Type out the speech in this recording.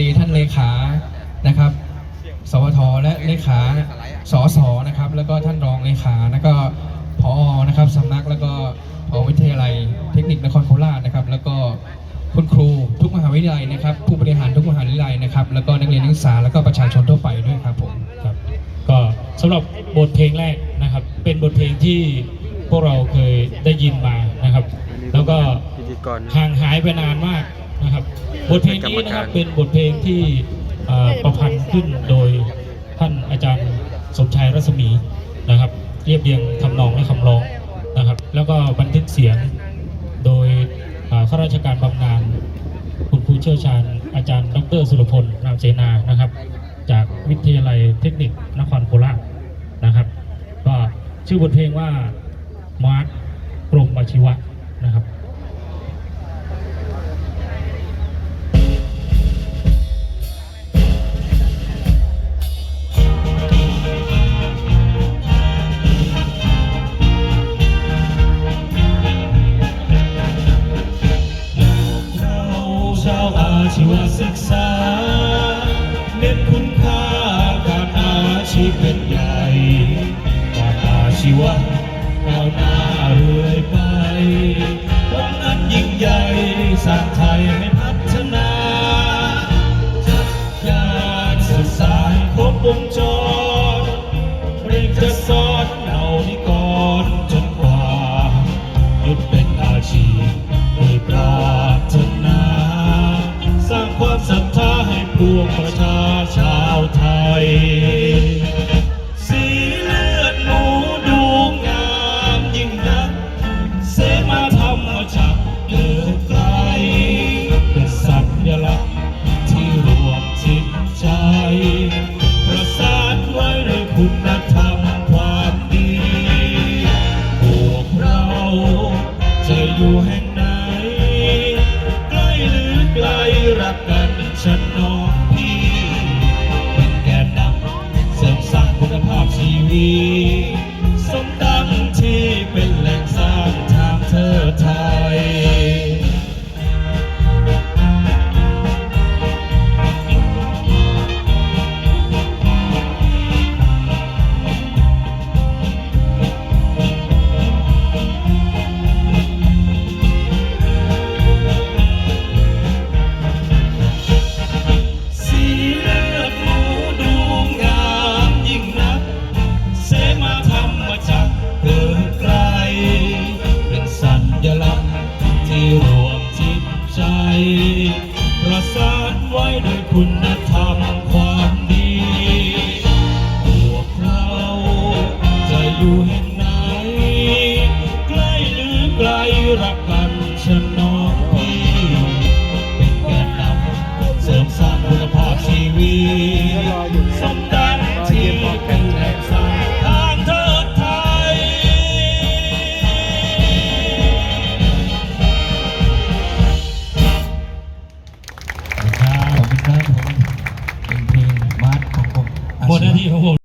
ดีท่านเลขานะครับ สวทและเลขาสอสอนะครับ แล้วก็ท่านรองเลขาแล้วก็พอนะครับสำนักแล้วก็พอวิทยาลัยเทคนิคนครโคราชนะครับ แล้วก็คุณครูทุกมหาวิทยาลัยนะครับ ผู้บริหารทุกมหาวิทยาลัยนะครับ แล้วก็นักเรียนนักศึกษาแล้วก็ประชาชนทั่วไปด้วยครับผมครับ ก็สำหรับบทเพลงแรกนะครับ เป็นบทเพลงที่พวกเราเคยได้ยินมานะครับ แล้วก็พิธีกรห่างหายไปนานมาก นะครับ บทเพลงนี้นะครับเป็นบทเพลงที่เอ่อประพันธ์ขึ้นโดยท่านอาจารย์สมชายรัศมีนะครับ เรียบเรียงทำนองและคำร้องนะครับ แล้วก็บันทึกเสียงโดยเอ่อข้าราชการบำนาญคุณครูเชี่ยวชาญอาจารย์ ดรสุรพลนามเสนานะครับ จากวิทยาลัยเทคนิคนครโคราชนะครับ ก็ชื่อบทเพลงว่ามาร์คกรมอาชีวะนะครับ อาชีวศึกษา เน้นคุณค่าการอาชีพเป็นใหญ่การอาชีวะก้าวหน้าเรื่อยไปวันนั้นยิ่งใหญ่สร้างไทยให้พัฒนาจัดการศึกษาครบวงจรเรียนจะสอนา เ